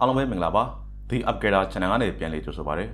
အားလုံးပဲမင်္ဂလာပါ The Upgrader Channel ကနေပြန်လေးကြိုဆိုပါရစေ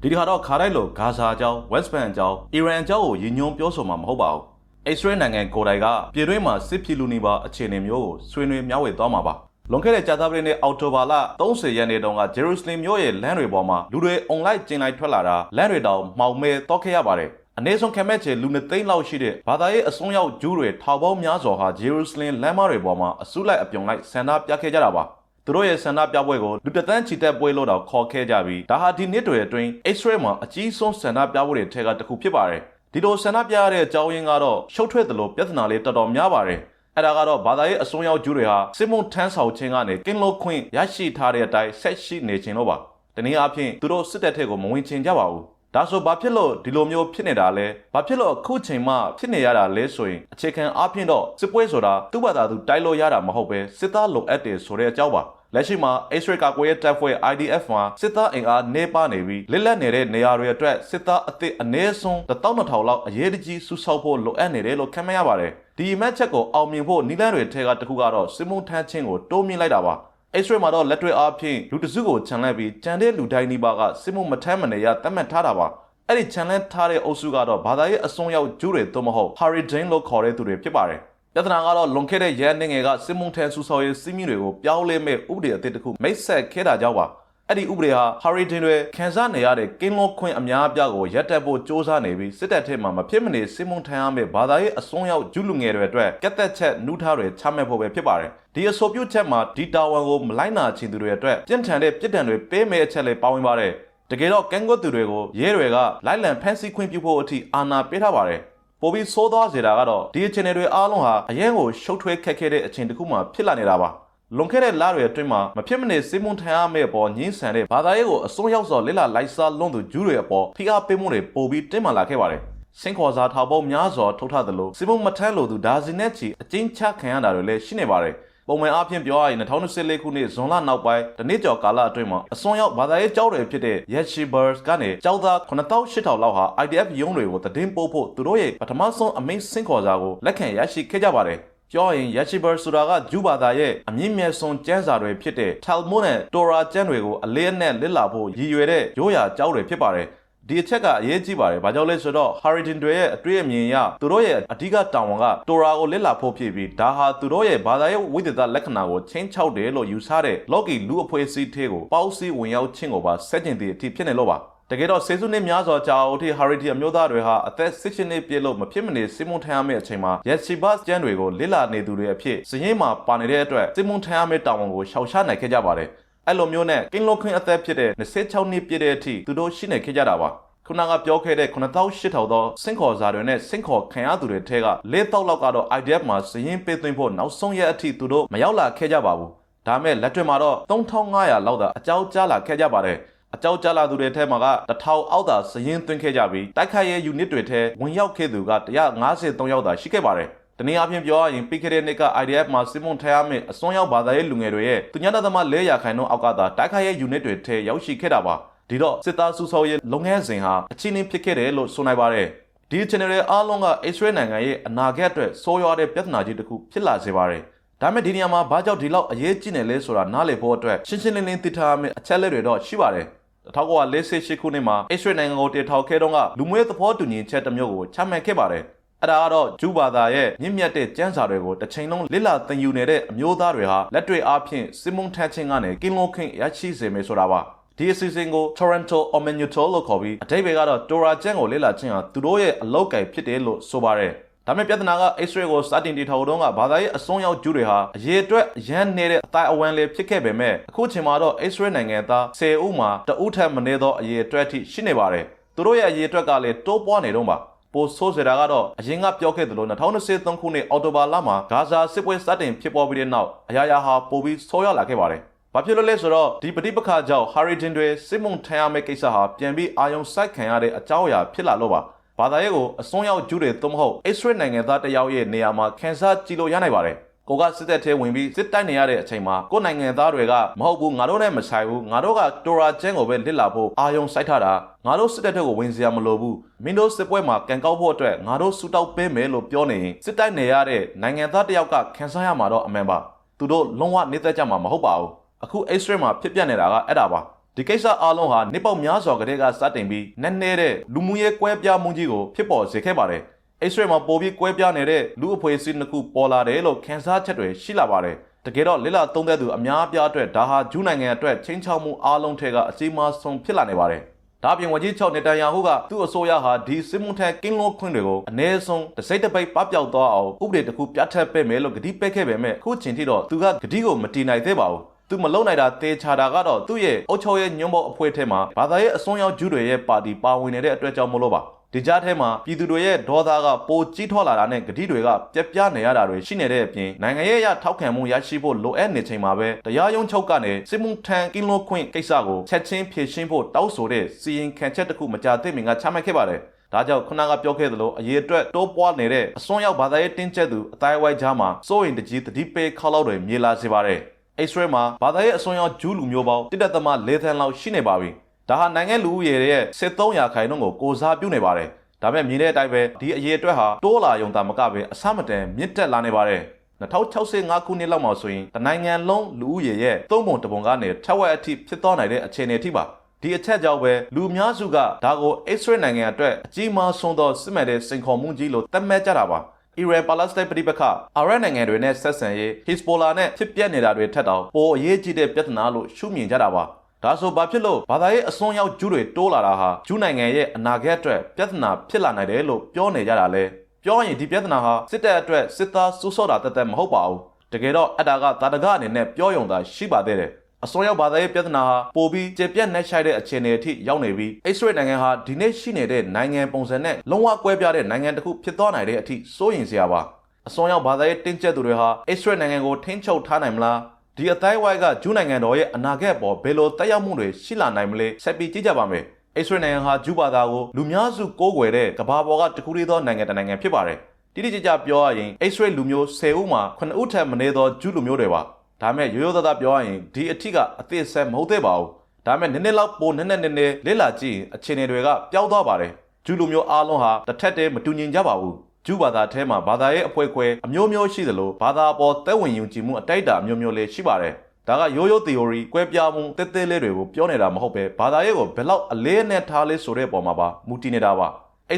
ဒီတစ်ခါတော့ခါတိုင်းလိုဂါဇာအကြောင်း West Bank အကြောင်း Iran အကြောင်းကိုရည်ညွှန်းပြောဆိုမှာမဟုတ်ပါဘူးအစ္စရေးနိုင်ငံကိုယ်တိုင်ကပြည်တွင်းမှာစစ်ဖြစ်လူနေပါအခြေအနေမျိုးကိုဆွေးနွေးမျှဝေသွားမှာပါလွန်ခဲ့တဲ့ကြာသပတေးနေ့အောက်တိုဘာလ30ရက်နေ့တုန်းကဂျေရုဆလင်မြို့ရဲ့လမ်းတွေပေါ်မှာလူတွေအွန်လိုင်းကျင်လိုက်ထွက်လာတာလမ်းတွေတောင်မှောင်မဲတော့ခဲ့ရပါတယ်အနည်းဆုံးခံမဲ့ချေလူနှစ်သိန်းလောက်ရှိတဲ့ဘာသာရေးအစွန်းရောက်ဂျူးတွေထောင်ပေါင်းများစွာဟာဂျေရုဆလင်လမ်းမတွေပေါ်မှာအစုလိုက်အပြုံလိုက်ဆန္ဒပြခဲ့ကြတာပါ သူတို့ရဲ့ဆန္ဒပြပွဲကိုလူတသန်းချီတက်ပွဲလို့တော့ခေါ်ခဲ့ကြပြီးဒါဟာဒီနှစ်တွေအတွင်း Israel မှာအကြီးဆုံးဆန္ဒပြပွဲတွေထဲကတစ်ခုဖြစ်ပါတယ်ဒီလိုဆန္ဒပြရတဲ့အကြောင်းရင်းကတော့ရှုပ်ထွေးသလိုပြဿနာလေးတော်တော်များပါတယ်အဲ့ဒါကတော့ဘာသာရေးအစွန်းရောက်ဂျူးတွေဟာစစ်မုန်ထမ်းဆောင်ခြင်းကနေကင်းလို့ခွင့်ရရှိထားတဲ့အတိုင်းဆက်ရှိနေခြင်းလို့ပါတနည်းအားဖြင့်သူတို့စစ်တပ်ထက်ကိုမဝင်ချင်ကြပါဘူးဒါဆိုဘာဖြစ်လို့ဒီလိုမျိုးဖြစ်နေတာလဲဘာဖြစ်လို့အခုချိန်မှဖြစ်နေရတာလဲဆိုရင်အခြေခံအားဖြင့်တော့စစ်ပွဲဆိုတာသူ့ဘာသာသူတိုက်လို့ရတာမဟုတ်ပဲစစ်သားလိုအပ်တယ်ဆိုတဲ့အကြောင်းပါ လက်ရှိမှာ Israel ကကိုရဲ့တပ်ဖွဲ့ IDF မှာစစ်သားအင်အားနေပါနေပြီးလက်လက်နေတဲ့နေရာတွေအတွက်စစ်သားအသစ်အနည်းဆုံး1200လောက်အရေးတကြီးစုဆောက်ဖို့လိုအပ်နေတယ်လို့ခန့်မှန်းရပါတယ်ဒီမက်ချက်ကိုအောင်မြင်ဖို့နီလန်းတွေထဲကတစ်ခုကတော့စစ်မှုထမ်းခြင်းကိုတိုးမြင့်လိုက်တာပါ Israel မှာတော့လက်တွေ့အားဖြင့်လူတစုကိုခြံလိုက်ပြီးကြံတဲ့လူတိုင်းဒီပါကစစ်မှုမထမ်းမနေရသတ်မှတ်ထားတာပါအဲ့ဒီ challenge ထားတဲ့အုပ်စုကတော့ဘာသာရေးအစွန်းရောက်ကျူးတွေသို့မဟုတ် Hurricane လို့ခေါ်တဲ့သူတွေဖြစ်ပါတယ်။ ပြဿနာကတော့လွန်ခဲ့တဲ့ရဲနေငယ်ကစစ်မှုထမ်းစုဆောက်ရေးစီးမီတွေကိုပြောင်းလဲမဲ့ဥပဒေအသစ်တစ်ခုမိတ်ဆက်ခဲ့တာကြောင့်ပါ။အဲ့ဒီဥပဒေဟာ Hurricane တွေခန်းစားနေရတဲ့ကင်းလုံးခွင့်အများအပြားကိုရပ်တန့်ဖို့စ조사နေပြီးစစ်တပ်ထဲမှာမဖြစ်မနေစစ်မှုထမ်းရမယ့်ဘာသာရေးအစွန်းရောက်ကျူးလူငယ်တွေအတွက်ကက်သက်ချက်နှူးထားတွေချမှတ်ဖို့ပဲဖြစ်ပါတယ်။ဒီအဆိုပြုချက်မှာဒီတာဝန်ကိုမလိုက်နာချင်သူတွေအတွက်ပြင်းထန်တဲ့ပြစ်ဒဏ်တွေပေးမယ့်အချက်လေးပါဝင်ပါတယ်။တကယ်တော့ကန်ကွတ်သူတွေကိုရဲတွေကလိုက်လံဖမ်းဆီးခွင့်ပြုဖို့အထိအာဏာပေးထားပါတယ်။ ပိုပြီးဆိုးသွားစေတာကတော့ဒီအခြေအနေတွေအားလုံးဟာအရင်ကိုရှုပ်ထွေးခက်ခဲတဲ့အချိန်တစ်ခုမှဖြစ်လာနေတာပါ။လွန်ခဲ့တဲ့လတွေအတွင်းမှာမဖြစ်မနေစစ်မှုထမ်းရမယ့်ပေါ်ညှင်းဆန်တဲ့ဘာသာရေးကိုအစွန်းရောက်စွာလက်လာလိုက်စားလွန်သူဂျူးတွေအပေါ်ဖိအားပေးမှုတွေပိုပြီးတင်းမာလာခဲ့ပါတယ်။စင်ခေါ်စာထောက်ပေါင်းများစွာထုတ်ထားသလိုစစ်မှုမထမ်းလို့သူဒါဇင်နဲ့ချီအကျဉ်းချခံရတာတွေလည်းရှိနေပါတယ်။ ပုံမှန်အားဖြင့်ပြောရရင်2024ခုနှစ်ဇွန်လနောက်ပိုင်းတနေ့ကျော်ကာလအတွင်းမှာအစွန်းရောက်ဘာသာရေးကျောင်းတွေဖြစ်တဲ့ Yeshivers ကနေကျောင်းသား9800လောက်ဟာ IDF ရုံးတွေကိုတည်င်းပို့ဖို့သူတို့ရဲ့ပထမဆုံးအမိန့်စင်ခေါ်စာကိုလက်ခံရရှိခဲ့ကြပါတယ်ပြောရင် Yeshiver ဆိုတာကဂျူဘာသာရဲ့အမြင့်မြတ်ဆုံးကျမ်းစာတွေဖြစ်တဲ့ Talmud နဲ့ Torah ကျမ်းတွေကိုအလေးအနက်လစ်လာဖို့ရည်ရွယ်တဲ့ရိုးရာကျောင်းတွေဖြစ်ပါတယ် ဒီအချက်ကအရေးကြီးပါတယ်။ဘာကြောင့်လဲဆိုတော့ Hurricane တွေရဲ့အတွေ့အမြင်အရသူတို့ရဲ့အဓိကတာဝန်က Torah ကိုလစ်လာဖို့ဖြစ်ပြီးဒါဟာသူတို့ရဲ့ဘာသာရေးဝိသေသလက္ခဏာကိုချင်းချောက်တယ်လို့ယူဆတဲ့ Loki လူအဖွဲ့အစည်းသေးကိုပေါက်စီးဝင်ရောက်ခြင်းကိုပါဆက်ကျင်တဲ့အထိဖြစ်နေလို့ပါ။တကယ်တော့ဆေးစုနှစ်များစွာကြာအောင်ထိ Hurricane အမျိုးသားတွေဟာအသက်16နှစ်ပြည့်လို့မဖြစ်မနေစစ်မှုထမ်းရမယ့်အချိန်မှာ Yeshivas ကျမ်းတွေကိုလစ်လာနေသူတွေအဖြစ်စည်ရင်းမှာပါနေတဲ့အတွက်စစ်မှုထမ်းရမယ့်တာဝန်ကိုရှောင်ရှားနိုင်ခဲ့ကြပါတယ်။ အဲ့လိုမျိုးနဲ့ကင်းလုံးခွင်းအသက်ဖြစ်တဲ့26နှစ်ပြည့်တဲ့အထိသူတို့ရှိနေခဲ့ကြတာပါ။ခုနကပြောခဲ့တဲ့9800သောစင်ခေါ်စာတွေနဲ့စင်ခေါ်ခံရသူတွေထဲက၄တောက်လောက်ကတော့ IDF မှာစရင်ပေးသွင်းဖို့နောက်ဆုံးရက်အထိသူတို့မရောက်လာခဲ့ကြပါဘူး။ဒါမဲ့လက်တွေ့မှာတော့3500လောက်သာအကြောက်ကြားလာခဲ့ကြပါတယ်။အကြောက်ကြားလာသူတွေထဲမှာက1000အောက်သာစရင်သွင်းခဲ့ကြပြီးတိုက်ခိုက်ရေး unit တွေထဲဝင်ရောက်ခဲ့သူက153ယောက်သာရှိခဲ့ပါတယ်။ တနည်းအားဖြင့်ပြောရရင်ပြီးခဲ့တဲ့နှစ်က IDF မှာစစ်မှုထမ်းရမယ့်အစွန်းရောက်ဘာသာရေးလူငယ်တွေရဲ့သူညတသမ4ရာခိုင်နှုန်းအောက်ကသာတိုက်ခိုက်ရေး unit တွေထဲရောက်ရှိခဲ့တာပါ။ဒီတော့စစ်သားစုဆောက်ရေးလုပ်ငန်းစဉ်ဟာအချင်းချင်းဖြစ်ခဲ့တယ်လို့ဆိုနိုင်ပါတယ်။ဒီ channel ရဲ့အားလုံးက Israel နိုင်ငံရဲ့အနာဂတ်အတွက်ဆိုးရွားတဲ့ပြဿနာကြီးတစ်ခုဖြစ်လာစေပါတယ်။ဒါမဲ့ဒီနေရာမှာဘာကြောင့်ဒီလောက်အရေးကြီးနေလဲဆိုတာနားလည်ဖို့အတွက်ရှင်းရှင်းလင်းလင်းသိထားရမယ့်အချက်လက်တွေတော့ရှိပါတယ်။1948ခုနှစ်မှာ Israel နိုင်ငံကိုတည်ထောင်ခဲ့တော့ကလူမျိုးသဘောတူညီချက်တစ်မျိုးကိုချမှတ်ခဲ့ပါတယ်။ အဲ့ဒါကတော့ဂျူဘာသာရဲ့မြင့်မြတ်တဲ့ကျမ်းစာတွေကိုတစ်ချိန်လုံးလစ်လာသင်ယူနေတဲ့အမျိုးသားတွေဟာလက်တွေ့အားဖြင့်စစ်မုံထက်ချင်းကနေကင်းလုံးခင်းရရှိစေမယ်ဆိုတာပါဒီအစီအစဉ်ကို Toronto Omenuto လို့ခေါ်ပြီးအတိတ်ဘယ်ကတော့ Tora ကျန်းကိုလေ့လာခြင်းဟာသူတို့ရဲ့အလောက်ကိုင်ဖြစ်တယ်လို့ဆိုပါတယ်ဒါပေမဲ့ပြဿနာက Israel ကိုစတင်တည်ထောင်တော့ကဘာသာရေးအစွန်းရောက်ဂျူးတွေဟာအရေးအတွက်ရန်နေတဲ့အတိုင်းအဝမ်းလေးဖြစ်ခဲ့ပေမဲ့အခုချိန်မှာတော့ Israel နိုင်ငံသား10ဦးမှာတဦးထက်မနည်းသောအရေးအတွက်ထိရှိနေပါတယ်သူတို့ရဲ့အရေးအတွက်ကလည်းတိုးပွားနေတော့ပါ ပိုဆိုးစရာကတော့အရင်ကပြောခဲ့သလို2023ခုနှစ်အောက်တိုဘာလမှာဂါဇာစစ်ပွဲစတင်ဖြစ်ပေါ်ပြီးတဲ့နောက်အရာရာဟာပိုပြီးဆိုးရွားလာခဲ့ပါတယ်။ဘာဖြစ်လို့လဲဆိုတော့ဒီပဋိပက္ခကြောင့် Hurricane တွေစစ်မှုထမ်းရမယ့်ကိစ္စဟာပြန်ပြီးအာရုံစိုက်ခံရတဲ့အကြောင်းအရာဖြစ်လာလို့ပါ။ဘာသာရေးကိုအစွန်းရောက်ကျူးတွေသို့မဟုတ် Israel နိုင်ငံသားတယောက်ရဲ့နေရာမှာခံစားကြည့်လို့ရနိုင်ပါတယ်။ ကိုကစစ်တပ်ထဲဝင်ပြီးစစ်တိုက်နေရတဲ့အချိန်မှာကိုနိုင်ငံသားတွေကမဟုတ်ဘူးငါတို့နဲ့မဆိုင်ဘူးငါတို့ကတိုရာကျန်းကိုပဲလစ်လာဖို့အာယုံစိုက်ထားတာငါတို့စစ်တပ်တွေကိုဝင်စရာမလိုဘူးမင်းတို့စစ်ပွဲမှာကန်ကောက်ဖို့အတွက်ငါတို့စူတောက်ပေးမယ်လို့ပြောနေရင်စစ်တိုက်နေရတဲ့နိုင်ငံသားတယောက်ကခံစားရမှာတော့အမှန်ပါသူတို့လုံးဝနေသက်ကြမှာမဟုတ်ပါဘူးအခု X-ray မှာဖြစ်ပျက်နေတာကအဲ့ဒါပါဒီကိစ္စအားလုံးဟာနှစ်ပေါက်များစွာကတည်းကစတင်ပြီးနက်နဲတဲ့လူမှုရေးကွဲပြားမှုကြီးကိုဖြစ်ပေါ်စေခဲ့ပါတယ် X-ray မှာပိုပြီးကွဲပြားနေတဲ့လူအဖွဲ့အစည်းတစ်ခုပေါ်လာတယ်လို့ခန်းစားချက်တွေရှိလာပါတယ်တကယ်တော့လစ်လာသုံးသက်သူအများအပြားအတွက်ဒါဟာဂျူးနိုင်ငံအတွက်ချင်းချောက်မှုအားလုံးထဲကအကြီးမားဆုံးဖြစ်လာနေပါတယ်ဒါပြင်ဝန်ကြီးချုပ်နေတန်ယာဟုကသူ့အစိုးရဟာဒီစစ်မှုထက်ကင်းလို့ခွင့်တွေကိုအ ਨੇ ဆုံးတစ်စိတ်တစ်ပိတ်ပပျောက်သွားအောင်ဥပဒေတစ်ခုပြဋ္ဌာန်းပေးမယ်လို့ကတိပေးခဲ့ပေမဲ့အခုချိန်ထိတော့သူကကတိကိုမတည်နိုင်သေးပါဘူးသူမလုံနိုင်တာတေချာတာကတော့သူ့ရဲ့အုပ်ချုပ်ရေးညွှန်ပေါအဖွဲ့ထဲမှာဘာသာရေးအစွန်းရောက်ဂျူးတွေရဲ့ပါတီပါဝင်နေတဲ့အတွက်ကြောင့်မလို့ပါ ဒီကြားထဲမှာပြည်သူတွေရဲ့ဒေါသကပိုကြီးထွားလာတာနဲ့ဂတိတွေကပြက်ပြားနေရတာတွေရှိနေတဲ့အပြင်နိုင်ငံရဲ့အရထောက်ခံမှုရရှိဖို့လိုအပ်နေချိန်မှာပဲတရားရုံးချုပ်ကနေစစ်မှုထမ်းကင်းလို့ခွင့်ကိစ္စကိုချက်ချင်းဖြေရှင်းဖို့တောက်ဆိုတဲ့စီရင်ခံချက်တစ်ခုမကြာသေးမီကချမှတ်ခဲ့ပါတယ်ဒါကြောင့်ခုနကပြောခဲ့သလိုအရေးအတွက်တိုးပွားနေတဲ့အစွန်းရောက်ဘာသာရေးတင်းကျပ်သူအတိုင်းဝိုင်းကြားမှာစိုးရင်တကြီးတတိပေးခေါလောက်တွေမြေလာစေပါတယ်။ X-ray မှာဘာသာရေးအစွန်းရောက်ဂျူးလူမျိုးပေါင်းတစ်တက်သမ၄သန်းလောက်ရှိနေပါပြီ။ ဒါဟာနိုင်ငံလူဦးရေရဲ့7300ခိုင်နှုန်းကိုကိုစားပြုနေပါတယ်။ဒါပေမဲ့မြင်တဲ့အတိုင်းပဲဒီအရေးအတွက်ဟာတိုးလာရုံသာမကပဲအဆမတန်မြင့်တက်လာနေပါတယ်။2065ခုနှစ်လောက်မှာဆိုရင်တနိုင်ငံလုံးလူဦးရေရဲ့သုံးပုံတစ်ပုံကနေထက်ဝက်အထိဖြစ်သွားနိုင်တဲ့အခြေအနေအထိပါဒီအချက်ကြောင့်ပဲလူအများစုကဒါကို X-ray နိုင်ငံအတွက်အကြီးမားဆုံးသောစစ်မှန်တဲ့စိန်ခေါ်မှုကြီးလို့သတ်မှတ်ကြတာပါအီရန်ပါလက်စတိုင်းပြည်ပခအာရနိုင်ငံတွေနဲ့ဆက်ဆံရေး Hezbollah နဲ့ဖြစ်ပျက်နေတာတွေထက်တောင်ပိုအရေးကြီးတဲ့ပြဿနာလို့ရှုမြင်ကြတာပါ ဒါဆိုဘာဖြစ်လို့ဘာသာရေးအစွန်းရောက်ဂျူးတွေတိုးလာတာဟာဂျူးနိုင်ငံရဲ့အနာဂတ်အတွက်ပြဿနာဖြစ်လာနိုင်တယ်လို့ပြောနေကြတာလဲပြောရင်ဒီပြဿနာဟာစစ်တပ်အတွက်စစ်သားစူးစော့တာတသက်မဟုတ်ပါဘူးတကယ်တော့အတားကတာတကအနေနဲ့ပြောယုံတာရှိပါသေးတယ်အစွန်းရောက်ဘာသာရေးပြဿနာဟာပိုပြီးကျေပြတ်နှက်ရှိုက်တဲ့အခြေအနေအထိရောက်နေပြီး X-ray နိုင်ငံဟာဒီနေ့ရှိနေတဲ့နိုင်ငံပုံစံနဲ့လုံးဝကွဲပြားတဲ့နိုင်ငံတစ်ခုဖြစ်သွားနိုင်တဲ့အထိစိုးရိမ်စရာပါအစွန်းရောက်ဘာသာရေးတင်းကျပ်သူတွေဟာ X-ray နိုင်ငံကိုထိန်းချုပ်ထားနိုင်မလား ဒီအတိုင်းဝိုင်းကဂျူးနိုင်ငံတော်ရဲ့အနာဂတ်ပေါ်ဘယ်လိုတက်ရောက်မှုတွေရှိလာနိုင်မလဲဆက်ပြီးကြည့်ကြပါမယ်။ X-ray နိုင်ငံဟာဂျူးဘာသာကိုလူများစုကိုးကွယ်တဲ့ကမ္ဘာပေါ်ကတခုတည်းသောနိုင်ငံတစ်နိုင်ငံဖြစ်ပါတယ်။တိတိကျကျပြောရရင် X-ray လူမျိုး10ဦးမှာ9ဦးထက်မနည်းသောဂျူးလူမျိုးတွေပါ။ဒါမဲ့ရိုးရိုးသားသားပြောရရင်ဒီအထစ်ကအသေးဆက်မဟုတ်သေးပါဘူး။ဒါမဲ့နည်းနည်းလောက်ပိုနည်းနည်းနည်းနည်းလေးလာကြည့်ရင်အခြေအနေတွေကပျောက်သွားပါတယ်။ဂျူးလူမျိုးအားလုံးဟာတစ်ထက်တည်းမတူညီကြပါဘူး။ ဂျူးဘာသာထဲမှာဘာသာရေးအဖွဲခွဲအမျိုးမျိုးရှိသလိုဘာသာပေါ်သက်ဝင်ယုံကြည်မှုအတိုက်အတာအမျိုးမျိုးလေးရှိပါတယ်။ဒါကရိုးရိုး theory ကွဲပြားမှုတဲတဲလေးတွေကိုပြောနေတာမဟုတ်ပဲဘာသာရေးကိုဘယ်လောက်အလေးနဲ့ထားလေးဆိုတဲ့ပုံမှာပါမူတည်နေတာပါ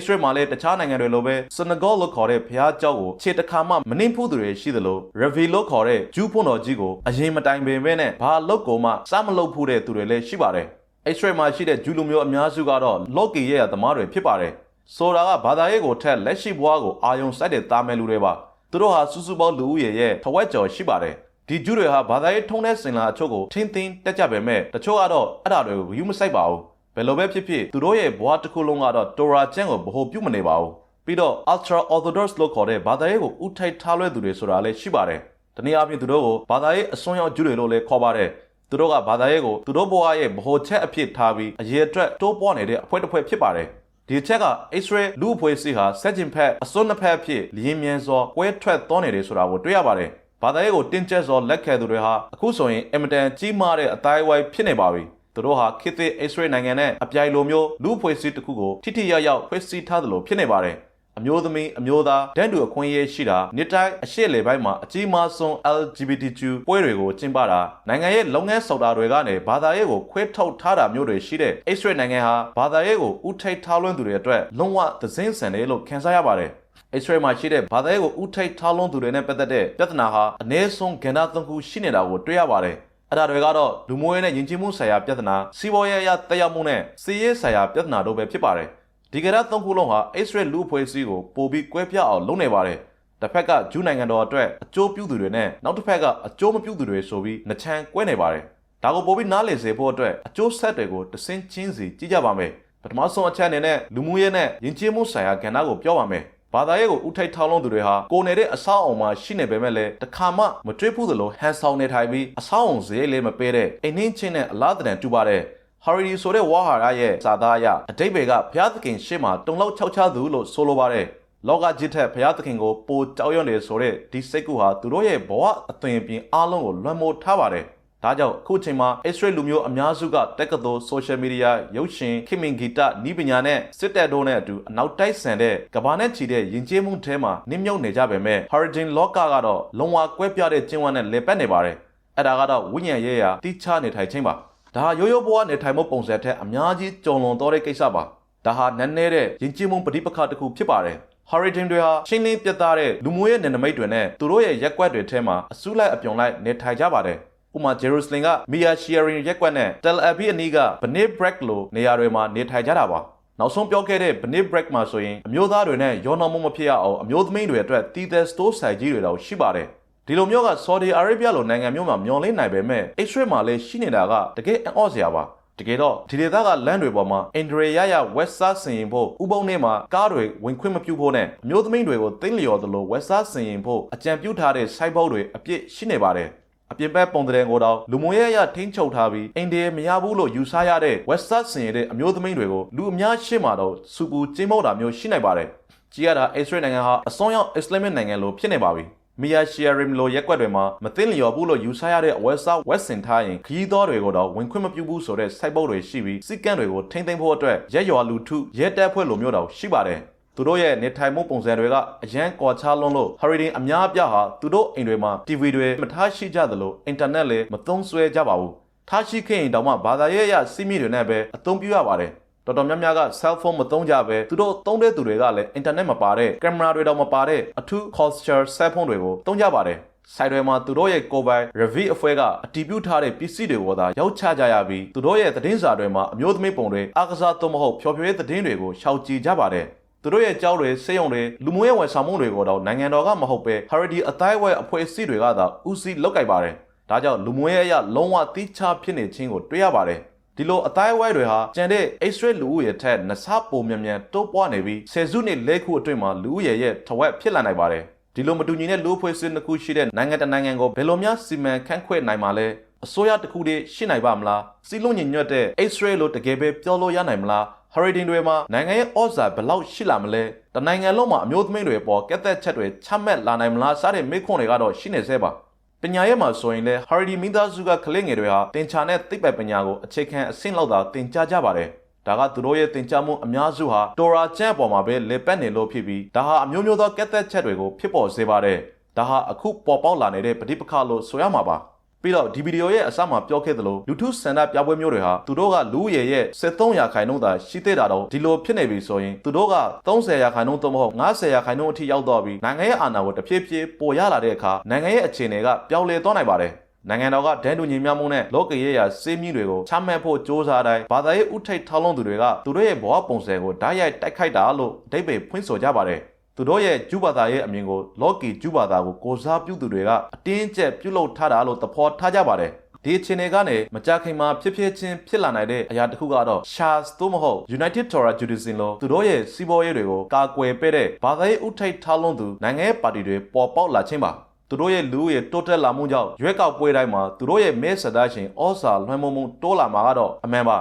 X-ray မှာလည်းတခြားနိုင်ငံတွေလိုပဲ Senegal လို့ခေါ်တဲ့ဘုရားကျောက်ကိုခြေတစ်ခါမှမနှိမ့်ဖူးသူတွေရှိသလို Revi လို့ခေါ်တဲ့ဂျူးဖွန်တော်ကြီးကိုအရင်မတိုင်ပင်ပဲနဲ့ဘာလုတ်ကိုမှစမလုပ်ဖူးတဲ့သူတွေလည်းရှိပါတယ် X-ray မှာရှိတဲ့ဂျူးလူမျိုးအများစုကတော့ Loki ရဲ့သမားတွေဖြစ်ပါတယ် ဆိုတာကဘာသာရေးကိုထက်လက်ရှိဘဝကိုအာယုံစိုက်တဲ့တာမယ်လူတွေပါသူတို့ဟာစူးစူပေါင်းလူဦးရေရဲ့ထဝက်ကျော်ရှိပါတယ်ဒီဂျူးတွေဟာဘာသာရေးထုံးတဲ့စင်လာအချို့ကိုထင်းထင်းတက်ကြပေမဲ့တချို့ကတော့အဲ့ဒါတွေကိုယူမဆိုင်ပါဘူးဘယ်လိုပဲဖြစ်ဖြစ်သူတို့ရဲ့ဘဝတစ်ခုလုံးကတော့တိုရာကျန့်ကိုဗဟိုပြုမနေပါဘူးပြီးတော့ ultra orthodox လို့ခေါ်တဲ့ဘာသာရေးကိုဥထိုက်ထားလွဲသူတွေဆိုတာလည်းရှိပါတယ်တနည်းအားဖြင့်သူတို့ကိုဘာသာရေးအစွန်းရောက်ဂျူးတွေလို့လည်းခေါ်ပါတယ်သူတို့ကဘာသာရေးကိုသူတို့ဘဝရဲ့ဗဟိုချက်အဖြစ်ထားပြီးအရေးအတွက်တိုးပွားနေတဲ့အဖွဲ့တစ်ဖွဲ့ဖြစ်ပါတယ် ဒီချက်က X-ray လူအဖွဲ့အစည်းဟာစက်ကျင်ဖက်အစွန်းနှစ်ဖက်အဖြစ်လျင်မြန်စွာကွဲထွက်သွားနေတယ်ဆိုတာကိုတွေ့ရပါတယ်ဘာသာရေးကိုတင်းကျပ်စွာလက်ခံသူတွေဟာအခုဆိုရင်အင်မတန်ကြီးမားတဲ့အတိုင်းဝိုင်းဖြစ်နေပါပြီသူတို့ဟာခေတ်သစ် X-ray နိုင်ငံနဲ့အပြိုင်လိုမျိုးလူဖွဲ့စည်းတစ်ခုကိုထိထိရောက်ရောက်ဖွဲ့စည်းထားသလိုဖြစ်နေပါတယ် အမျိုးသမီးအမျိုးသားတန်းတူအခွင့်အရေးရှိတာနှစ်တိုင်းအရှိလေပိုင်းမှာအကြီးမားဆုံး LGBTQ ပွဲတွေကိုကျင်းပတာနိုင်ငံရဲ့လုပ်ငန်းစောက်တာတွေကနေဘာသာရေးကိုခွဲထုတ်ထားတာမျိုးတွေရှိတဲ့ X-ray နိုင်ငံဟာဘာသာရေးကိုဥထိတ်ထားလွှင့်သူတွေအတွက်လုံးဝသဇင်းဆန်တယ်လို့ခန်းစားရပါတယ် X-ray မှာရှိတဲ့ဘာသာရေးကိုဥထိတ်ထားလွှင့်သူတွေနဲ့ပတ်သက်တဲ့ပြဿနာဟာအ ਨੇ ဆုံးကဏ္ဍသုံးခုရှိနေတာကိုတွေ့ရပါတယ်အဲ့ဒါတွေကတော့လူမျိုးရေးနဲ့ယဉ်ကျေးမှုဆိုင်ရာပြဿနာစီးပွားရေးအရတက်ရောက်မှုနဲ့စီးရေးဆိုင်ရာပြဿနာတို့ပဲဖြစ်ပါတယ် ဒီကရသုံးခုလုံးဟာ X-ray လူအဖွဲ့အစည်းကိုပိုပြီးကွဲပြားအောင်လုပ်နေပါတယ်တစ်ဖက်ကဂျူးနိုင်ငံတော်အတွက်အကျိုးပြုသူတွေနဲ့နောက်တစ်ဖက်ကအကျိုးမပြုသူတွေဆိုပြီးနှချမ်းကွဲနေပါတယ်ဒါကိုပိုပြီးနားလည်စေဖို့အတွက်အကျိုးဆက်တွေကိုတဆင်းချင်းစီကြည့်ကြပါမယ်ပထမဆုံးအချက်အနေနဲ့လူမှုရေးနဲ့ယဉ်ကျေးမှုဆိုင်ရာကဏ္ဍကိုပြောပါမယ်ဘာသာရေးကိုဥထိတ်ထောင်းလုံးသူတွေဟာကိုယ်နေတဲ့အဆောက်အအုံမှာရှိနေပေမဲ့လည်းတခါမှမတွေ့ဘူးသလိုဟန်ဆောင်နေထိုင်ပြီးအဆောက်အုံစရိတ်လေးမပေးတဲ့အိမ်နှင်းချင်းနဲ့အလားတန်တူပါတယ် ဟာရီဒီဆိုတဲ့ဝါဟာရရဲ့စာသားအရအတိတ်ဘေကဘုရားသခင်ရှေ့မှာတုံလောက်ချောက်ချသူလို့ဆိုလိုပါတယ်လောကကြီးထက်ဘုရားသခင်ကိုပိုကြောက်ရွံ့နေဆိုတဲ့ဒီစိတ်ကူဟာသူတို့ရဲ့ဘဝအသွင်ပြင်အားလုံးကိုလွှမ်းမိုးထားပါတယ်ဒါကြောင့်အခုချိန်မှာ Israel လူမျိုးအများစုကတက္ကသိုလ် social media ရုပ်ရှင်ခင်မင်ဂီတနီးပညာနဲ့စစ်တပ်တို့နဲ့အတူအနောက်တိုက်ဆန်တဲ့ကဘာနဲ့ချီတဲ့ယဉ်ကျေးမှုထဲမှာနစ်မြုပ်နေကြပေမဲ့ Hurricane လောကကတော့လုံဝကွဲပြားတဲ့ကျင်းဝတ်နဲ့လေပတ်နေပါတယ်အဲ့ဒါကတော့ဝိညာဉ်ရေးရာတိချနေထိုင်ခြင်းပါ ဒါဟာရိုးရိုးဘဝနေထိုင်မှုပုံစံထက်အများကြီးကြုံလွန်တော့တဲ့ကိစ္စပါဒါဟာနန်းနေတဲ့ယဉ်ကျေးမှုပဋိပက္ခတစ်ခုဖြစ်ပါတယ် Hurricane တွေဟာရှင်းလင်းပြတ်သားတဲ့လူမျိုးရဲ့နယ်နိမိတ်တွေနဲ့သူတို့ရဲ့ရက်ကွက်တွေထဲမှာအစုလိုက်အပြုံလိုက်နေထိုင်ကြပါတယ်ဥပမာ Jerusalem က Mia Sharing ရက်ကွက်နဲ့ Tel Aviv အနီးက Bnei Brak လိုနေရာတွေမှာနေထိုင်ကြတာပါနောက်ဆုံးပြောခဲ့တဲ့ Bnei Brak မှာဆိုရင်အမျိုးသားတွေနဲ့ရောနှောမှုမဖြစ်ရအောင်အမျိုးသမီးတွေအတွက်တည်တဲ့ store ဆိုင်ကြီးတွေတော့ရှိပါတယ် ဒီလိုမျိုးက Saudi Arabia လိုနိုင်ငံမျိုးမှာမျောလင်းနိုင်ပေမဲ့ Israel မှာလည်းရှိနေတာကတကယ်အံ့ဩစရာပါတကယ်တော့ဒီဒေသကလမ်းတွေပေါ်မှာအင်ဒရီရရ West Side ဆင်ရင်ဖို့ဥပုံနဲ့မှာကားတွေဝင်ခွင့်မပြုဖို့နဲ့အမျိုးသမီးတွေကိုသိမ့်လျော်သလို West Side ဆင်ရင်ဖို့အကြံပြုထားတဲ့ site ဘုတ်တွေအပြည့်ရှိနေပါတယ်အပြင်ဘက်ပုံတဲ့ကိုတော့လူမွေရရထိန်းချုပ်ထားပြီးအိန္ဒိယမရဘူးလို့ယူဆရတဲ့ West Side ဆင်ရတဲ့အမျိုးသမီးတွေကိုလူအများရှေ့မှာတော့စူပူကျင်းမောက်တာမျိုးရှိနိုင်ပါတယ်ကြည်ရတာ Israel နိုင်ငံဟာအစွန်းရောက် Islamic နိုင်ငံလိုဖြစ်နေပါပြီ မီယာရှီယာရီမလိုရက်ကွက်တွေမှာမသိလျော်ဘူးလို့ယူဆရတဲ့ West Side West စင်ထားရင်ခရီးသွားတွေကိုတော့ဝင်ခွင့်မပြုဘူးဆိုတဲ့ site ဘုတ်တွေရှိပြီးစီကန့်တွေကိုထိမ့်သိမ်းဖို့အတွက်ရက်ရွာလူထုရဲတပ်ဖွဲ့လိုမျိုးတော့ရှိပါတယ်သူတို့ရဲ့နေထိုင်မှုပုံစံတွေကအရန်ကွာခြားလွန်းလို့ Hurricane အများအပြားဟာသူတို့အိမ်တွေမှာ TV တွေမထားရှိကြသလိုအင်တာနက်လည်းမသုံးစွဲကြပါဘူးထားရှိခဲ့ရင်တောင်မှဘာသာရေးအရစီးမီတွေနဲ့ပဲအသုံးပြုရပါတယ် တော်တော်များများက cell phone မသုံးကြပဲသူတို့သုံးတဲ့သူတွေကလည်း internet မပါတဲ့ကင်မရာတွေတော့မပါတဲ့အထူး culture cell phone တွေကိုသုံးကြပါတယ်ဆိုင်တွေမှာသူတို့ရဲ့ကိုယ်ပိုင် review အဖွဲ့ကအတည်ပြုထားတဲ့ပစ္စည်းတွေကိုသာရောက်ချကြရပြီးသူတို့ရဲ့သတင်းစာတွေမှာအမျိုးသမီးပုံတွေအကစားသို့မဟုတ်ဖျော်ဖြေရေးသတင်းတွေကိုရှောက်ကြည့်ကြပါတယ်သူတို့ရဲ့ကြောက်တွေစေယုံတွေလူမျိုးရေးဝန်ဆောင်မှုတွေကိုတော့နိုင်ငံတော်ကမဟုတ်ပဲ Hardy အတိုင်းဝဲအဖွဲ့အစည်းတွေကသာဦးစီးလုပ်ကိုက်ပါတယ်ဒါကြောင့်လူမျိုးရေးအရလုံးဝတိကျဖြစ်နေခြင်းကိုတွေ့ရပါတယ် ဒီလိုအတိုင်းဝဲတွေဟာကျန်တဲ့ X-ray လူဦးရေထက်နှဆပိုမြန်မြန်တိုးပွားနေပြီးဆယ်စုနှစ်၄ခုအတွင်းမှာလူဦးရေရဲ့ထဝက်ဖြစ်လာနိုင်ပါတယ်ဒီလိုမတူညီတဲ့လူအဖွဲ့အစည်းနှစ်ခုရှိတဲ့နိုင်ငံတစ်နိုင်ငံကိုဘယ်လိုများစီမံခန့်ခွဲနိုင်မှာလဲအစိုးရတစ်ခုတည်းရှိနိုင်ပါမလားစီလုံးညင်ညွတ်တဲ့ X-ray လို့တကယ်ပဲပြောလို့ရနိုင်မလား Hurricane တွေမှာနိုင်ငံရဲ့ဩဇာဘယ်လောက်ရှိလာမလဲတနိုင်ငံလုံးမှာအမျိုးသမီးတွေပေါ်ကက်သက်ချက်တွေချမှတ်လာနိုင်မလားစတဲ့မေးခွန်းတွေကတော့ရှိနေသေးပါ ပညာရေးမှာဆိုရင်လည်း Hardy မိသားစုကကလေးငယ်တွေဟာတင်ချာနဲ့သိပ္ပံပညာကိုအခြေခံအဆင့်လောက်သာသင်ကြားကြပါတယ်။ဒါကသူတို့ရဲ့သင်ကြားမှုအများစုဟာတော်ရာကျန့်အပေါ်မှာပဲလေပတ်နေလို့ဖြစ်ပြီးဒါဟာအမျိုးမျိုးသောကက်သက်ချက်တွေကိုဖြစ်ပေါ်စေပါတယ်။ဒါဟာအခုပေါ်ပေါက်လာနေတဲ့ပဋိပက္ခလို့ဆိုရမှာပါ။ ပြီးတော့ဒီဗီဒီယိုရဲ့အစမှာပြောခဲ့သလိုလူထုစန္ဒပြပွဲမျိုးတွေဟာသူတို့ကလူဦးရေရဲ့73ရာခိုင်နှုန်းသာရှိသေးတာတော့ဒီလိုဖြစ်နေပြီဆိုရင်သူတို့က30ရာခိုင်နှုန်းသို့မဟုတ်50ရာခိုင်နှုန်းအထိရောက်တော့ပြီးနိုင်ငံရဲ့အာဏာကိုတဖြည်းဖြည်းပေါ်ရလာတဲ့အခါနိုင်ငံရဲ့အခြေအနေကပြောင်းလဲသွားနိုင်ပါတယ်နိုင်ငံတော်ကဒန်းတူညီမျှမှုနဲ့လောကရေးရာစေးမြင့်တွေကိုချမှတ်ဖို့စ조사တိုင်းဘာသာရေးဥထိတ်ထောင်းလုံးသူတွေကသူတို့ရဲ့ဘဝပုံစံကိုဓာတ်ရိုက်တိုက်ခိုက်တာလို့အဓိပ္ပာယ်ဖွင့်ဆိုကြပါတယ် သူတို့ရဲ့ဂျူဘာသာရဲ့အမြင်ကိုလော်ကီဂျူဘာသာကိုကိုစားပြုသူတွေကအတင်းကျပ်ပြုလုပ်ထားတာလို့သဘောထားကြပါတယ်ဒီအခြေအနေကနေမကြခင်မှာဖြစ်ဖြစ်ချင်းဖြစ်လာနိုင်တဲ့အရာတစ်ခုကတော့ Shas သို့မဟုတ် United Torah Judaism လို့သူတို့ရဲ့စီးပွားရေးတွေကိုကာကွယ်ပေးတဲ့ဘာသာရေးဥထိတ်ထားလုံးသူနိုင်ငံရေးပါတီတွေပေါ်ပေါက်လာခြင်းပါသူတို့ရဲ့လူရဲ့တိုးတက်လာမှုကြောင့်ရွေးကောက်ပွဲတိုင်းမှာသူတို့ရဲ့မဲဆန္ဒရှင်ဩဇာလွှမ်းမိုးမှုတိုးလာမှာကတော့အမှန်ပါ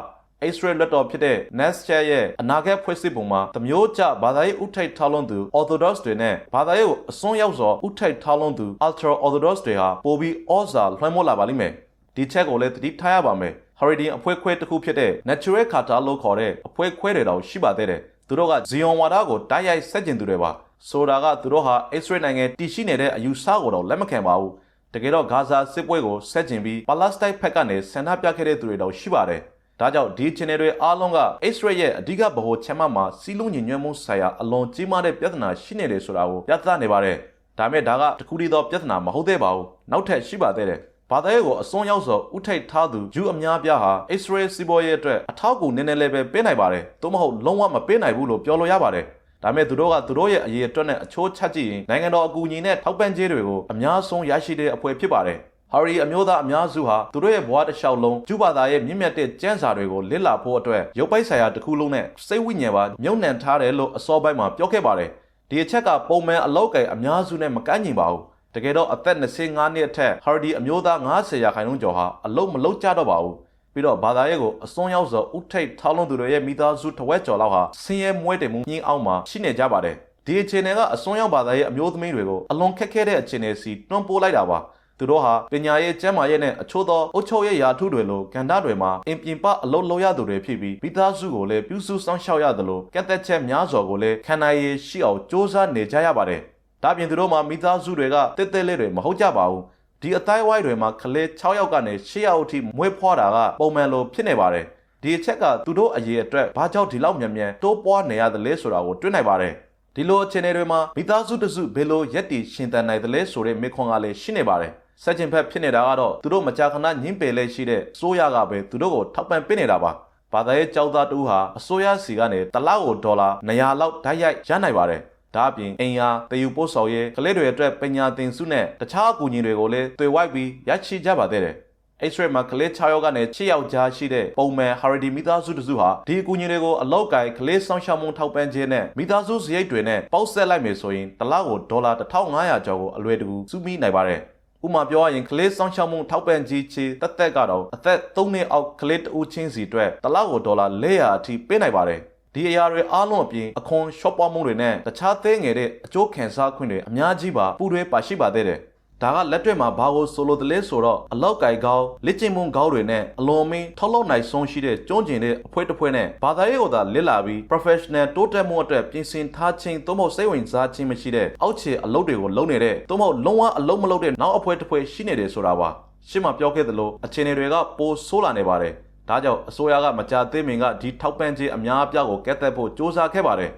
Israel လက်တော်ဖြစ်တဲ့ Nestor ရဲ့အနာဂတ်ဖွဲ့စည်းပုံမှာသမျိုးကျဘာသာရေးဥထိတ်ထားလွန်သူ Orthodox တွေနဲ့ဘာသာရေးကိုအစွန်းရောက်စွာဥထိတ်ထားလွန်သူ Ultra Orthodox တွေဟာပိုပြီးဩဇာလွှမ်းမိုးလာပါလိမ့်မယ်ဒီချက်ကိုလည်းသတိထားရပါမယ် Hurricane အဖွဲ့ခွဲတစ်ခုဖြစ်တဲ့ Natural Kata လို့ခေါ်တဲ့အဖွဲ့ခွဲတွေတော့ရှိပါသေးတယ်သူတို့ကဇီယွန်ဝါဒကိုတိုက်ရိုက်ဆက်ကျင်သူတွေပါဆိုတာကသူတို့ဟာ Israel နိုင်ငံတည်ရှိနေတဲ့အယူဆကိုတော့လက်မခံပါဘူးတကယ်တော့ဂါဇာစစ်ပွဲကိုဆက်ကျင်ပြီးပါလက်စတိုင်းဘက်ကနေဆန္ဒပြခဲ့တဲ့သူတွေတော့ရှိပါတယ် ဒါကြောင့်ဒီ channel တွေအားလုံးက X-ray ရဲ့အဓိကဗဟိုချက်မှတ်မှာစီးလုံးညဉ့်ညွတ်မှုဆိုင်ရာအလွန်ကြီးမားတဲ့ပြဿနာရှိနေတယ်ဆိုတာကိုပြသနေပါတယ်။ဒါမဲ့ဒါကတခုတည်းသောပြဿနာမဟုတ်သေးပါဘူး။နောက်ထပ်ရှိပါသေးတယ်။ဘာသာရေးကိုအစွန်းရောက်စွာဥထိတ်ထားသူဂျူးအများပြားဟာ X-ray စီးပွားရေးအတွက်အထောက်အကူနည်းနည်းလေးပဲပေးနိုင်ပါတယ်။သို့မဟုတ်လုံးဝမပေးနိုင်ဘူးလို့ပြောလို့ရပါတယ်။ဒါမဲ့သူတို့ကသူတို့ရဲ့အရေးအတွက်နဲ့အချိုးချက်ကြည့်ရင်နိုင်ငံတော်အကူအညီနဲ့ထောက်ပံ့ကြေးတွေကိုအများဆုံးရရှိတဲ့အဖွဲ့ဖြစ်ပါတယ်။ ဟာရီအမျိုးသားအများစုဟာသူတို့ရဲ့ဘဝတစ်လျှောက်လုံးကျူဘာသာရဲ့မြင့်မြတ်တဲ့ကျမ်းစာတွေကိုလစ်လာဖို့အတွက်ရုပ်ပိုက်ဆိုင်ရာတစ်ခုလုံးနဲ့စိတ်ဝိညာဉ်ပါမြုပ်နှံထားတယ်လို့အစောပိုင်းမှာပြောခဲ့ပါတယ်။ဒီအချက်ကပုံမှန်အလောက်ကင်အများစုနဲ့မကန့်ညီပါဘူး။တကယ်တော့အသက်25နှစ်အထက်ဟာဒီအမျိုးသား90ရာခိုင်နှုန်းကျော်ဟာအလုံးမလုံးကြတော့ပါဘူး။ပြီးတော့ဘာသာရေးကိုအစွန်းရောက်စွာဥထိတ်ထောင်းလုံးသူတွေရဲ့မိသားစုတစ်ဝက်ကျော်လောက်ဟာဆင်းရဲမွဲတေမှုညှင်းအောင်မှာရှိနေကြပါတယ်။ဒီအခြေအနေကအစွန်းရောက်ဘာသာရေးအမျိုးသမီးတွေကိုအလွန်ခက်ခဲတဲ့အခြေအနေစီတွန်းပိုးလိုက်တာပါ။ သူတို့ဟာပညာရေးကျန်းမာရေးနဲ့အချို့သောအုပ်ချုပ်ရေးရာထူးတွေလိုကဏ္ဍတွေမှာအင်ပြင်ပအလုပ်လုပ်ရသူတွေဖြစ်ပြီးမိသားစုကိုလည်းပြုစုစောင့်ရှောက်ရသလိုကက်သက်ချက်များစွာကိုလည်းခံနိုင်ရရှိအောင်စ조사နေကြရပါတယ်။ဒါပြင်သူတို့မှာမိသားစုတွေကတက်တက်လေးတွေမဟုတ်ကြပါဘူးဒီအတိုင်းဝိုင်းတွေမှာကလေး6ယောက်ကနေ10ယောက်အထိမွေးဖွားတာကပုံမှန်လိုဖြစ်နေပါတယ်ဒီအချက်ကသူတို့အရေးအတွက်ဘာကြောင့်ဒီလောက်မြန်မြန်တိုးပွားနေရသလဲဆိုတာကိုတွေ့နိုင်ပါတယ်ဒီလိုအခြေအနေတွေမှာမိသားစုတစုဘယ်လိုရက်တည်ရှင်သန်နိုင်သလဲဆိုတဲ့မေခွန်းကလည်းရှိနေပါတယ် ဆက်ကျင်ဖက်ဖြစ်နေတာကတော့သူတို့မကြာခဏညှင်းပယ်လဲရှိတဲ့စိုးရကပဲသူတို့ကိုထောက်ပံ့ပေးနေတာပါဘာသာရေးကြောက်သားတူဟာအစိုးရစီကနေတစ်လောက်ကိုဒေါ်လာ900လောက်ဓာတ်ရိုက်ရနိုင်ပါတယ်ဒါအပြင်အင်ယာတည်ယူပို့ဆောင်ရေးကလေးတွေအတွက်ပညာသင်စုနဲ့တခြားအကူအညီတွေကိုလည်းတွေ့ဝိုက်ပြီးရရှိကြပါသေးတယ်။ X-ray မှာကလေး6ယောက်ကနေ6ယောက်ကြားရှိတဲ့ပုံမှန် Hardy မိသားစုတစုဟာဒီအကူအညီတွေကိုအလောက်ကိုင်ကလေးဆောင်ရှောက်မှုထောက်ပံ့ခြင်းနဲ့မိသားစုစရိတ်တွေနဲ့ပေါက်ဆက်လိုက်မယ်ဆိုရင်တစ်လကိုဒေါ်လာ1500ကျော်ကိုအလွယ်တကူစုမိနိုင်ပါတယ်။ ဥပမာပြောရရင်ကလေးဆောင်ရှောက်မှုထောက်ပံ့ကြီးချေတက်တက်ကတော့အသက်3နှစ်အောက်ကလေးတဦးချင်းစီအတွက်တစ်လကိုဒေါ်လာ400အထိပေးနိုင်ပါတယ်။ဒီအရာတွေအားလုံးအပြင်အခွန်ရှော့ပွားမှုတွေနဲ့တခြားသေးငယ်တဲ့အကျိုးခံစားခွင့်တွေအများကြီးပါပူတွေပါရှိပါသေးတယ်။ ဒါကလက်တွေ့မှာဘာကိုဆိုလိုတယ်လဲဆိုတော့အလောက်ကိုင်ကောင်းလက်ကျင့်မှုကောင်းတွေနဲ့အလွန်မင်းထောက်လောက်နိုင်ဆုံးရှိတဲ့ကျွန်းကျင်တဲ့အဖွဲတစ်ဖွဲနဲ့ဘာသာရေးကိုသာလစ်လာပြီး professional တိုးတက်မှုအတွက်ပြင်ဆင်ထားခြင်းသို့မဟုတ်စိတ်ဝင်စားခြင်းမရှိတဲ့အောက်ခြေအလုပ်တွေကိုလုပ်နေတဲ့သို့မဟုတ်လုံးဝအလုပ်မလုပ်တဲ့နောက်အဖွဲတစ်ဖွဲရှိနေတယ်ဆိုတာပါရှင်းမပြောခဲ့သလိုအခြေအနေတွေကပိုဆိုးလာနေပါတယ်ဒါကြောင့်အစိုးရကမကြာသေးမင်ကဒီထောက်ပံ့ခြင်းအများအပြားကိုကက်သက်ဖို့စ조사ခဲ့ပါတယ်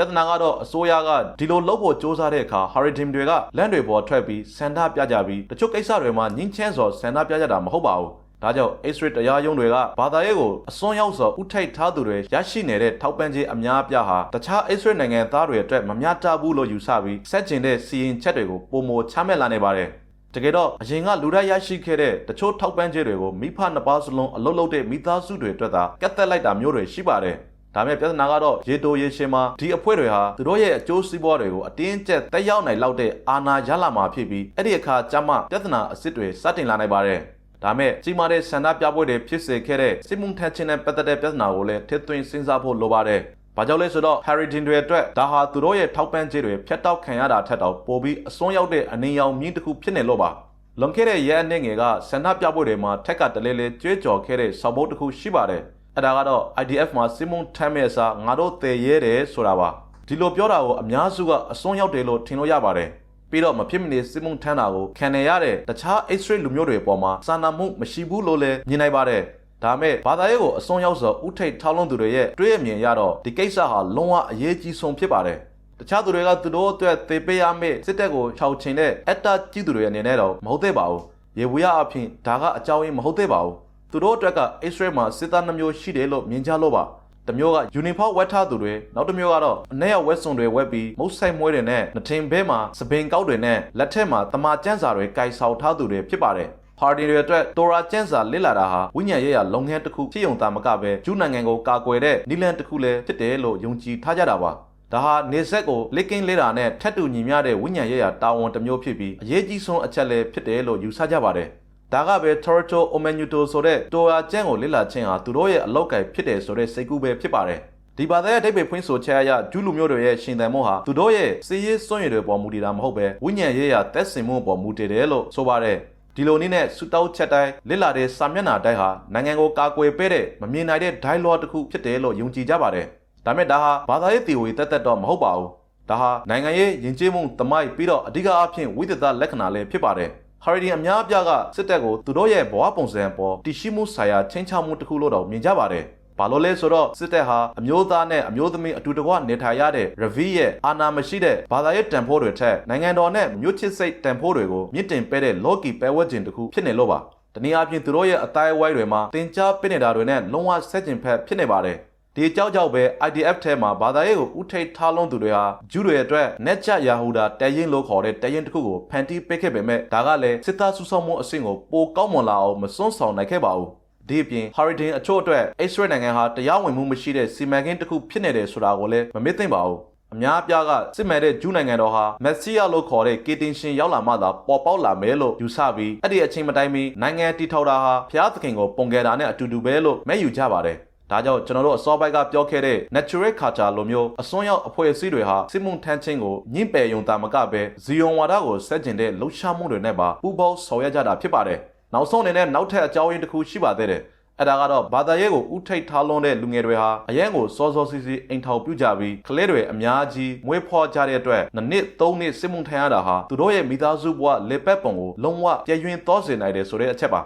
ပြဿနာကတော့အစိုးရကဒီလိုလုပ်ဖို့စ조사တဲ့အခါ Haridim တွေကလမ်းတွေပေါ်ထွက်ပြီးဆန္ဒပြကြပြီးတချို့ကိစ္စတွေမှာညှင်းချမ်းစွာဆန္ဒပြကြတာမဟုတ်ပါဘူးဒါကြောင့် X-ray တရားရုံးတွေကဘာသာရေးကိုအစွန်းရောက်စွာဥထိုက်ထားသူတွေရရှိနေတဲ့ထောက်ပံ့ခြင်းအများအပြားဟာတခြား X-ray နိုင်ငံသားတွေအတွက်မမျှတဘူးလို့ယူဆပြီးစက်ကျင်တဲ့စီရင်ချက်တွေကိုပုံမချမှတ်လာနေပါတယ်တကယ်တော့အရင်ကလူတိုင်းရရှိခဲ့တဲ့တချို့ထောက်ပံ့ခြင်းတွေကိုမိဖနှစ်ပါးစလုံးအလုတ်လုတ်တဲ့မိသားစုတွေအတွက်သာကတ်သက်လိုက်တာမျိုးတွေရှိပါတယ်။ ဒါမဲ့ပြဿနာကတော့ရေတိုရေရှင်မှာဒီအဖွဲ့တွေဟာသူတို့ရဲ့အကျိုးစီးပွားတွေကိုအတင်းကျပ်တက်ရောက်နိုင်လောက်တဲ့အာဏာရလာမှာဖြစ်ပြီးအဲ့ဒီအခါကျမှပြဿနာအစ်စ်တွေစတင်လာနိုင်ပါတယ်။ဒါမဲ့ကြီးမားတဲ့ဆန္ဒပြပွဲတွေဖြစ်စေခဲ့တဲ့စစ်မှုထမ်းခြင်းနဲ့ပတ်သက်တဲ့ပြဿနာကိုလည်းထည့်သွင်းစဉ်းစားဖို့လိုပါတယ်။ဘာကြောင့်လဲဆိုတော့ Harrington တွေအတွက်ဒါဟာသူတို့ရဲ့ထောက်ပံ့ခြင်းတွေဖျက်တောက်ခံရတာထက်တော့ပိုပြီးအစွန်းရောက်တဲ့အနေရောင်မြင့်တစ်ခုဖြစ်နေလို့ပါ။လွန်ခဲ့တဲ့ရဲအနေငယ်ကဆန္ဒပြပွဲတွေမှာထက်ကတလဲလဲကြွေးကြော်ခဲ့တဲ့ဆောက်ဘုတ်တစ်ခုရှိပါတယ်။ အဲဒါကတော့ IDF မှာစစ်မုံထမ်းမဲ့စာငါတို့တည်ရဲတယ်ဆိုတာပါ။ဒီလိုပြောတာကိုအများစုကအစွန်းရောက်တယ်လို့ထင်လို့ရပါတယ်။ပြီးတော့မဖြစ်မနေစစ်မုံထမ်းတာကိုခံနေရတဲ့တခြား X-ray လူမျိုးတွေပေါ်မှာစာနာမှုမရှိဘူးလို့လည်းမြင်နိုင်ပါတယ်။ဒါမဲ့ဘာသာရေးကိုအစွန်းရောက်စွာဥထိတ်ထောက်လွှန်သူတွေရဲ့တွေ့အမြင်ရတော့ဒီကိစ္စဟာလုံးဝအရေးကြီးဆုံးဖြစ်ပါတယ်။တခြားသူတွေကသူတို့အတွက်သေပေးရမယ့်စစ်တပ်ကိုခြောက်ချင်တဲ့အတ္တကြီးသူတွေအနေနဲ့တော့မဟုတ်သေးပါဘူး။ရေဝေရအဖြစ်ဒါကအကြောင်းရင်းမဟုတ်သေးပါဘူး။ သူတို့အတွက်က Israel မှာစစ်သားနှမျိုးရှိတယ်လို့မြင်ကြလို့ပါ။တစ်မျိုးက uniform ဝတ်ထားသူတွေနောက်တစ်မျိုးကတော့အ내ရောက်ဝက်စုံတွေဝက်ပြီးမုတ်ဆိုင်မွဲတွေနဲ့နှထင်ဘဲမှာစပင်ကောက်တွေနဲ့လက်ထက်မှာတမာကျန်းစာတွေကင်ဆောင်ထားသူတွေဖြစ်ပါတယ်။ပါတီတွေအတွက်တိုရာကျန်းစာလစ်လာတာဟာဝိညာဉ်ရေးရလုပ်ငန်းတစ်ခုဖြစ်ုံသာမကပဲကျူးနိုင်ငံကိုကာကွယ်တဲ့နီလန်တစ်ခုလည်းဖြစ်တယ်လို့ယုံကြည်ထားကြတာပါ။ဒါဟာနေဆက်ကိုလက်ကင်းလေးတာနဲ့ထက်တူညီမျှတဲ့ဝိညာဉ်ရေးရာတာဝန်တစ်မျိုးဖြစ်ပြီးအရေးကြီးဆုံးအချက်လည်းဖြစ်တယ်လို့ယူဆကြပါတယ်။ ဒါကပဲ Toronto Omenuto ဆိုတဲ့တိုယာကျန်းကိုလစ်လာခြင်းဟာသူတို့ရဲ့အလောက်ကိုက်ဖြစ်တယ်ဆိုတဲ့စိတ်ကူးပဲဖြစ်ပါတယ်။ဒီဘာသာရဲ့အဓိပ္ပာယ်ဖွင့်ဆိုချက်အရကျူးလူမျိုးတွေရဲ့ရှင်သန်မှုဟာသူတို့ရဲ့စီးရေးစွန့်ရည်တွေပေါ်မူတည်တာမဟုတ်ပဲဝိညာဉ်ရေးရာတက်ဆင်မှုပေါ်မူတည်တယ်လို့ဆိုပါတယ်။ဒီလိုနည်းနဲ့စူတောက်ချက်တိုင်းလစ်လာတဲ့စာမျက်နှာတိုင်းဟာနိုင်ငံကိုကာကွယ်ပေးတဲ့မမြင်နိုင်တဲ့ dialogue တစ်ခုဖြစ်တယ်လို့ယုံကြည်ကြပါတယ်။ဒါမဲ့ဒါဟာဘာသာရေးသီအိုရီတက်တက်တော့မဟုတ်ပါဘူးဒါဟာနိုင်ငံရေးယဉ်ကျေးမှုတမိုက်ပြီးတော့အဓိကအဖြစ်ဝိသဒလက္ခဏာလည်းဖြစ်ပါတယ် ဟာရီဒီအများအပြားကစစ်တပ်ကိုသူတို့ရဲ့ဘဝပုံစံပေါ်တရှိမှုဆိုင်ရာချင်းချောက်မှုတစ်ခုလို့တော့မြင်ကြပါတယ်ဘာလို့လဲဆိုတော့စစ်တပ်ဟာအမျိုးသားနဲ့အမျိုးသမီးအတူတကွနေထိုင်ရတဲ့ Ravi ရဲ့အာဏာမရှိတဲ့ဘာသာရေးတန်ဖိုးတွေထက်နိုင်ငံတော်နဲ့မြို့ချစ်စိတ်တန်ဖိုးတွေကိုမြင့်တင်ပေးတဲ့ Loki ပဲဝဲခြင်းတစ်ခုဖြစ်နေလို့ပါတနည်းအားဖြင့်သူတို့ရဲ့အတိုင်းအဝိုင်းတွေမှာတင် जा ပစ်နေတာတွေနဲ့လုံးဝဆက်ကျင်ဖက်ဖြစ်နေပါတယ် ဒီကြောက်ကြောက်ပဲ IDF ထဲမှာဘာသာရေးကိုဥထိတ်ထားလုံးသူတွေဟာဂျူးတွေအတွက်နက်ချယာဟူဒါတရင်လို့ခေါ်တဲ့တရင်တစ်ခုကိုဖန်တီးပေးခဲ့ပေမဲ့ဒါကလည်းစစ်သားစုဆောင်းမှုအဆင့်ကိုပိုကောက်မွန်လာအောင်မစွန့်ဆောင်နိုင်ခဲ့ပါဘူးဒီအပြင် Hurricane အချို့အတွက် Israel နိုင်ငံဟာတရားဝင်မှုမရှိတဲ့စီမံကိန်းတစ်ခုဖြစ်နေတယ်ဆိုတာကိုလည်းမမေ့သင့်ပါဘူးအများအပြားကစစ်မှန်တဲ့ဂျူးနိုင်ငံတော်ဟာမက်ဆီယာလို့ခေါ်တဲ့ကေတင်ရှင်ရောက်လာမှသာပေါ်ပေါက်လာမယ်လို့ယူဆပြီးအဲ့ဒီအချိန်မတိုင်မီနိုင်ငံတည်ထောင်တာဟာဖျားသခင်ကိုပုံကယ်တာနဲ့အတူတူပဲလို့မဲ့ယူကြပါတယ် ဒါကြောင့်ကျွန်တော်တို့အစောပိုင်းကပြောခဲ့တဲ့ natural culture လိုမျိုးအစွန်းရောက်အဖွဲ့အစည်းတွေဟာစစ်မှုထမ်းခြင်းကိုညှင့်ပယ်ယုံတာမကပဲဇီယွန်ဝါဒကိုဆက်ကျင်တဲ့လှုပ်ရှားမှုတွေနဲ့ပါပူးပေါင်းဆောင်ရွက်ကြတာဖြစ်ပါတယ်။နောက်ဆုံးအနေနဲ့နောက်ထပ်အကြောင်းရင်းတစ်ခုရှိပါသေးတယ်။အဲ့ဒါကတော့ဘာသာရေးကိုဥထိတ်ထားလွန်းတဲ့လူငယ်တွေဟာအရင်ကိုစောစောစီးစီးအိမ်ထောင်ပြုကြပြီးကလေးတွေအများကြီးမွေးဖွားကြတဲ့အတွက်နှစ်နှစ်သုံးနှစ်စစ်မှုထမ်းရတာဟာသူတို့ရဲ့မိသားစုဘဝလက်ပတ်ပုံကိုလုံးဝပြည့်ရင်သောစေနိုင်တယ်ဆိုတဲ့အချက်ပါ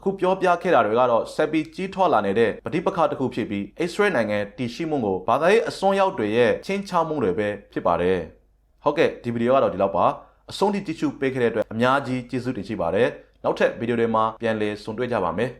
အခုပြောပြခဲ့တာတွေကတော့ဆက်ပြီးကြီးထွားလာနေတဲ့ပဋိပက္ခတစ်ခုဖြစ်ပြီးအစ္စရေးနိုင်ငံတည်ရှိမှုကိုဘာသာရေးအစွန်းရောက်တွေရဲ့ချင်းချောက်မှုတွေပဲဖြစ်ပါတယ်ဟုတ်ကဲ့ဒီဗီဒီယိုကတော့ဒီလောက်ပါအဆုံးထိကြည့်ရှုပေးခဲ့တဲ့အတွက်အများကြီးကျေးဇူးတင်ရှိပါတယ်နောက်ထပ်ဗီဒီယိုတွေမှာပြန်လည်ဆုံတွေ့ကြပါမယ်